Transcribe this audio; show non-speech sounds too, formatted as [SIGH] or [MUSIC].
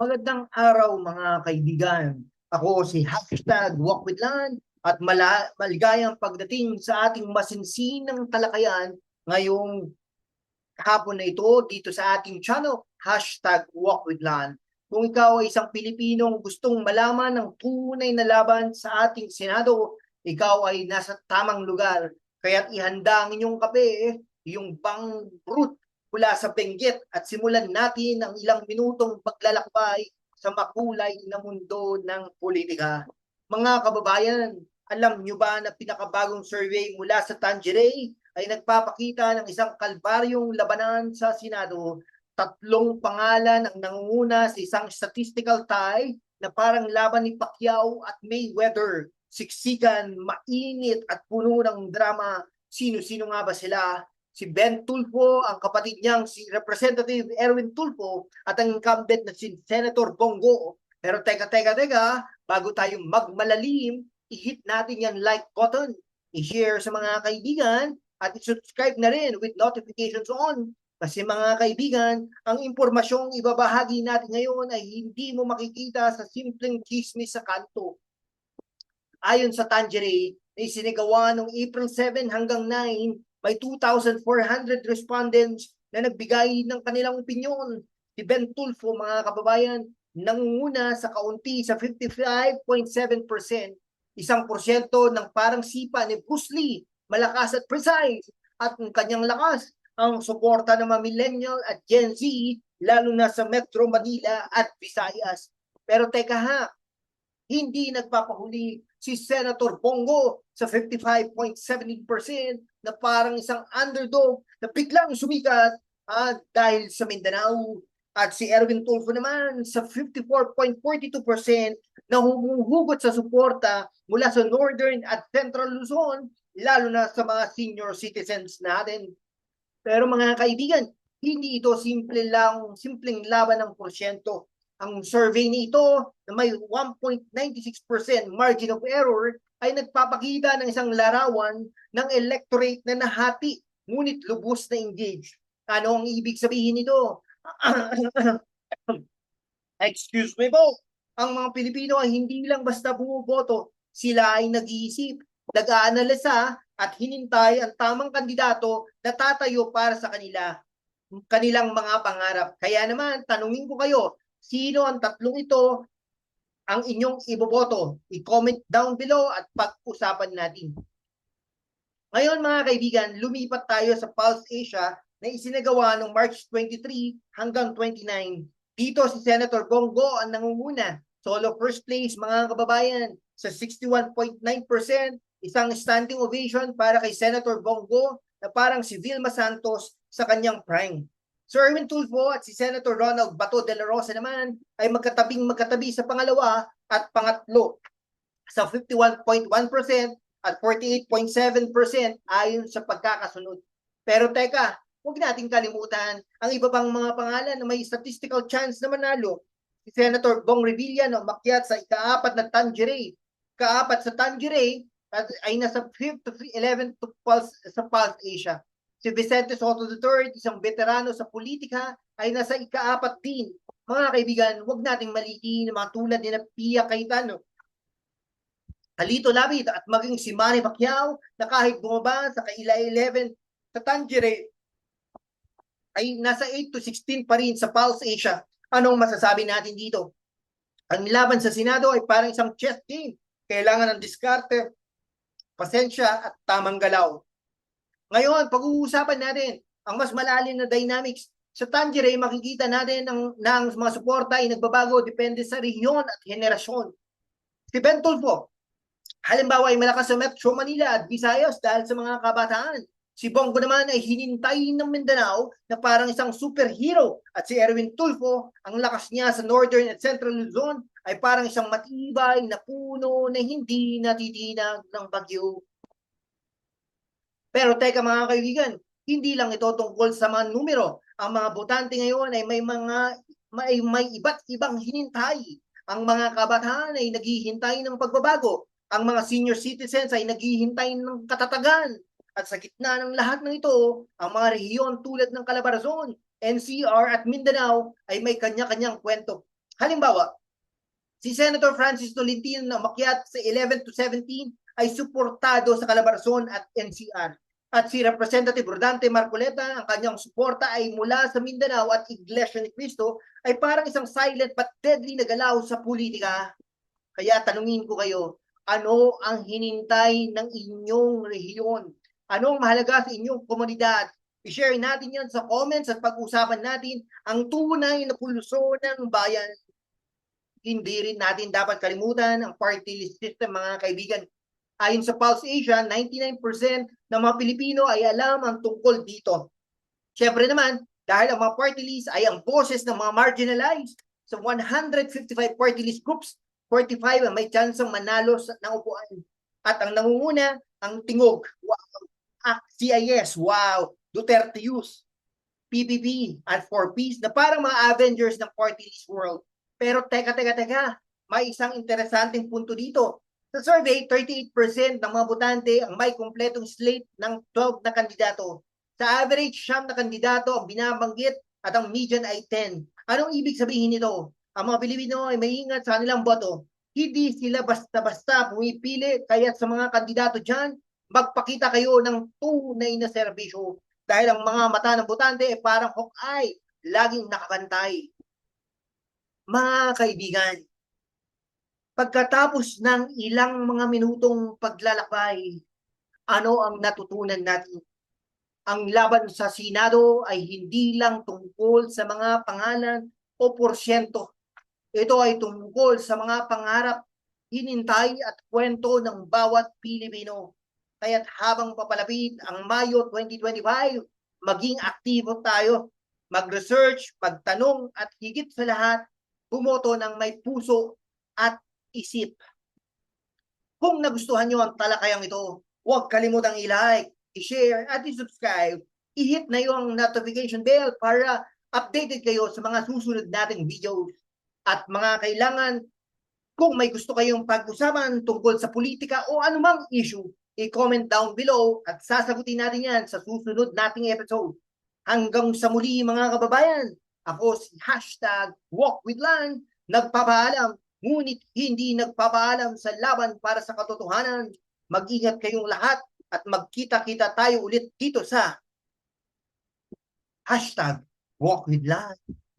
Magandang araw mga kaibigan. Ako si Hashtag Walk with Land at mala maligayang pagdating sa ating masinsinang talakayan ngayong hapon na ito dito sa ating channel, Hashtag Walk with Land. Kung ikaw ay isang Pilipinong gustong malaman ng tunay na laban sa ating Senado, ikaw ay nasa tamang lugar. Kaya't ihanda ang inyong kape, yung bang brut mula sa Benguet at simulan natin ang ilang minutong paglalakbay sa makulay na mundo ng politika. Mga kababayan, alam nyo ba na pinakabagong survey mula sa Tangeray ay nagpapakita ng isang kalbaryong labanan sa Senado. Tatlong pangalan ang nangunguna sa isang statistical tie na parang laban ni Pacquiao at Mayweather. Siksikan, mainit at puno ng drama. Sino-sino nga ba sila? Si Ben Tulfo, ang kapatid niyang si Representative Erwin Tulfo at ang incumbent na si Senator Bongo. Pero teka, teka, teka, bago tayo magmalalim, i-hit natin yan like button, i-share sa mga kaibigan at i-subscribe na rin with notifications on. Kasi mga kaibigan, ang impormasyong ibabahagi natin ngayon ay hindi mo makikita sa simpleng chismis sa kanto. Ayon sa Tangeray, na isinigawa noong April 7 hanggang 9, may 2,400 respondents na nagbigay ng kanilang opinyon. Si Ben Tulfo, mga kababayan, nangunguna sa kaunti sa 55.7%, isang porsyento ng parang sipa ni Bruce Lee, malakas at precise, at ang kanyang lakas, ang suporta ng mga millennial at Gen Z, lalo na sa Metro Manila at Visayas. Pero teka ha, hindi nagpapahuli si Senator Bongo sa 55.17% na parang isang underdog na biglang sumikat ah, dahil sa Mindanao. At si Erwin Tulfo naman sa 54.42% na humuhugot sa suporta mula sa Northern at Central Luzon, lalo na sa mga senior citizens natin. Pero mga kaibigan, hindi ito simple lang, simpleng laban ng porsyento ang survey nito na may 1.96% margin of error ay nagpapakita ng isang larawan ng electorate na nahati ngunit lubos na engaged. Ano ang ibig sabihin nito? [COUGHS] Excuse me po. Ang mga Pilipino ay hindi lang basta bumuboto, sila ay nag-iisip, nag-aanalisa at hinintay ang tamang kandidato na tatayo para sa kanila kanilang mga pangarap. Kaya naman, tanungin ko kayo, sino ang tatlong ito ang inyong iboboto. I-comment down below at pag-usapan natin. Ngayon mga kaibigan, lumipat tayo sa Pulse Asia na isinagawa noong March 23 hanggang 29. Dito si Senator Bongo ang nangunguna. Solo first place mga kababayan sa 61.9%, isang standing ovation para kay Senator Bongo na parang si Vilma Santos sa kanyang prime. Sir Erwin Tulfo at si Senator Ronald Bato de la Rosa naman ay magkatabing magkatabi sa pangalawa at pangatlo sa 51.1% at 48.7% ayon sa pagkakasunod. Pero teka, huwag nating kalimutan ang iba pang mga pangalan na may statistical chance na manalo. Si Senator Bong Revilla na umakyat sa ikaapat na Tangeray. Kaapat sa Tangeray ay nasa 5th to 11th to Pulse, sa Pulse Asia. Si Vicente Soto III, isang veterano sa politika, ay nasa ikaapat din. Mga kaibigan, huwag nating malitiin mga tulad ni na Pia Cayetano, Halito Labit at maging si Manny Pacquiao na kahit bumaba sa kaila 11 sa Tangeray ay nasa 8 to 16 pa rin sa Pulse Asia. Anong masasabi natin dito? Ang laban sa Senado ay parang isang chess game. Kailangan ng diskarte, pasensya at tamang galaw. Ngayon, pag-uusapan natin ang mas malalim na dynamics. Sa Tangeray, makikita natin ang, ang mga suporta ay nagbabago depende sa rehiyon at henerasyon. Si Ben Tulfo, halimbawa ay malakas sa Metro Manila at Visayas dahil sa mga kabataan. Si Bongo naman ay hinintay ng Mindanao na parang isang superhero at si Erwin Tulfo, ang lakas niya sa Northern at Central Luzon ay parang isang matibay na puno na hindi natitinag ng bagyo pero teka mga kaibigan, hindi lang ito tungkol sa mga numero. Ang mga botante ngayon ay may mga may, may iba't ibang hinintay. Ang mga kabataan ay naghihintay ng pagbabago. Ang mga senior citizens ay naghihintay ng katatagan. At sa gitna ng lahat ng ito, ang mga rehiyon tulad ng Calabarzon, NCR at Mindanao ay may kanya-kanyang kwento. Halimbawa, si Senator Francis Tolentino na umakyat sa 11 to 17 ay suportado sa Calabarzon at NCR. At si Representative Rodante Marcoleta, ang kanyang suporta ay mula sa Mindanao at Iglesia ni Cristo ay parang isang silent but deadly na galaw sa politika. Kaya tanungin ko kayo, ano ang hinintay ng inyong rehiyon? Ano ang mahalaga sa inyong komunidad? I-share natin yan sa comments at pag-usapan natin ang tunay na pulso ng bayan. Hindi rin natin dapat kalimutan ang party list system mga kaibigan. Ayon sa Pulse Asia, 99% ng mga Pilipino ay alam ang tungkol dito. Siyempre naman, dahil ang mga party list ay ang boses ng mga marginalized sa 155 party list groups, 45 ang may chance manalo sa, ng upuan. At ang nangunguna, ang tingog. Wow. Ah, CIS, wow. Duterte Youth, PPP, at 4Ps na parang mga Avengers ng party list world. Pero teka, teka, teka, may isang interesanteng punto dito. Sa survey, 38% ng mga botante ang may kumpletong slate ng 12 na kandidato. Sa average, siyam na kandidato ang binabanggit at ang median ay 10. Anong ibig sabihin nito? Ang mga Pilipino ay maingat sa kanilang boto. Hindi sila basta-basta pumipili kaya sa mga kandidato dyan, magpakita kayo ng tunay na serbisyo. Dahil ang mga mata ng botante ay parang hawk-eye, laging nakabantay. Mga kaibigan, pagkatapos ng ilang mga minutong paglalakbay, ano ang natutunan natin? Ang laban sa Senado ay hindi lang tungkol sa mga pangalan o porsyento. Ito ay tungkol sa mga pangarap, hinintay at kwento ng bawat Pilipino. Kaya't habang papalapit ang Mayo 2025, maging aktibo tayo, mag-research, magtanong at higit sa lahat, bumoto ng may puso at isip. Kung nagustuhan nyo ang talakayang ito, huwag kalimutang i-like, i-share at i-subscribe. I-hit na yung notification bell para updated kayo sa mga susunod nating videos. At mga kailangan, kung may gusto kayong pag-usapan tungkol sa politika o anumang issue, i-comment down below at sasagutin natin yan sa susunod nating episode. Hanggang sa muli mga kababayan, ako si hashtag walkwithlan, nagpapaalam, ngunit hindi nagpapaalam sa laban para sa katotohanan. Mag-ingat kayong lahat at magkita-kita tayo ulit dito sa hashtag walkwithlan.